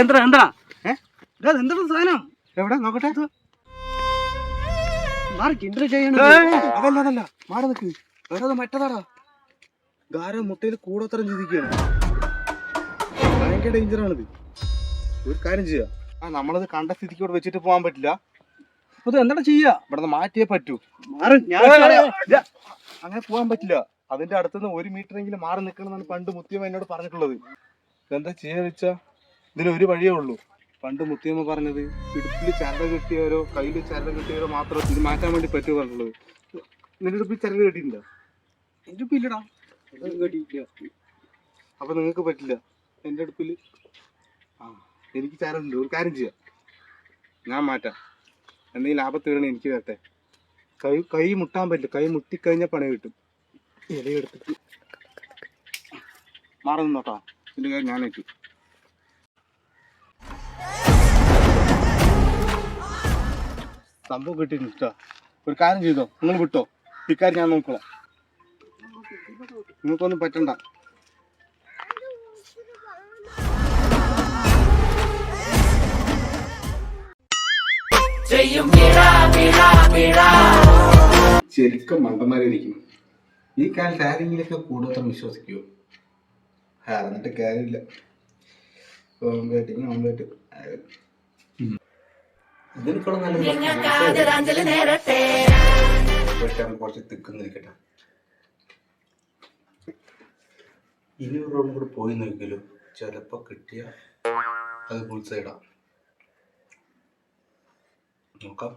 എന്താ എന്താ? എന്താ സാധനം? എവിടെ? നോക്കട്ടെ. മാറി കിണ്ടർ ചെയ്യണ. അതല്ല അതല്ല. മാറി നിൽക്ക് വേറെ അത് മറ്റതാടാ? ഗാര മുട്ടയിൽ കൂടോത്തരം ചിന്തിക്കുകയാണ് ഭയങ്കര ഡേഞ്ചറാണിത് ഒരു കാര്യം ചെയ്യാം. ആ നമ്മളത് കണ്ട സ്ഥിതിക്ക് ഇവിടെ വെച്ചിട്ട് പോകാൻ പറ്റില്ല. അത് എന്താണ് ചെയ്യാ? ഇവിടെ മാറ്റിയേ പറ്റൂ. മാറി ഞാൻ. അങ്ങനെ പോകാൻ പറ്റില്ല. അതിന്റെ അടുത്തുനിന്ന് ഒരു മീറ്റർ എങ്കിലും മാറി നിൽക്കണമെന്നാണ് പണ്ട് മുത്തിയമ്മ എന്നോട് പറഞ്ഞിട്ടുള്ളത്. എന്താ ചെയ്യാ വെച്ചാ? ഇതിന് ഒരു വഴിയേ ഉള്ളൂ. പണ്ട് മുത്തിയമ്മ പറഞ്ഞത് ഇടുപ്പിൽ ചരട് കെട്ടിയവരോ കയ്യിൽ ചരട് കെട്ടിയവരോ മാത്രം ഇത് മാറ്റാൻ വേണ്ടി പറ്റുമോ പറഞ്ഞിട്ടുള്ളത് നിന്റെ ഇടുപ്പിൽ ചരട് കെട്ടിയിട്ടുണ്ടോ? എന്റെ പില്ലടാ അപ്പൊ നിങ്ങൾക്ക് പറ്റില്ല. എന്റെ ഇടുപ്പിൽ? ആ എനിക്ക് ചരടുണ്ട്. ഒരു കാര്യം ചെയ്യാം. ഞാൻ മാറ്റാം. എന്തെങ്കിലും ലാഭത്ത് വരണേ എനിക്ക് തരട്ടെ കൈ കൈ മുട്ടാൻ പറ്റില്ല. കൈ മുട്ടിക്കഴിഞ്ഞാൽ പണി കിട്ടും. ഇലയെടുത്തിട്ട്. മാറുന്നു നിന്നോട്ടോ. ഇതിന്റെ കാര്യം ഞാൻ ഏറ്റു സംഭവം കിട്ടിയിട്ടാ ഒരു കാര്യം ചെയ്തോ? നിങ്ങൾ വിട്ടോ? ഇക്കാര്യം ഞാൻ നോക്കോളാം. നിങ്ങൾക്കൊന്നും പറ്റണ്ട. ശരിക്കും മണ്ടന്മാരായിരിക്കും ഈ കാലത്ത് ആരെങ്കിലൊക്കെ കൂടുതൽ വിശ്വസിക്കുമോ എന്നിട്ട് കാര്യമില്ല. ഓംലേറ്റ് ഓംലേറ്റ് ഇതിനേക്കാളും നല്ല കുറച്ച് തിക്കുന്നിരിക്കട്ടെ. ഇനി ഒരു റൗണ്ട് കൂടെ പോയി നോക്കിയാലോ? ചിലപ്പോ കിട്ടിയ അത് ഫുൾ സൈഡാ നോക്കാം.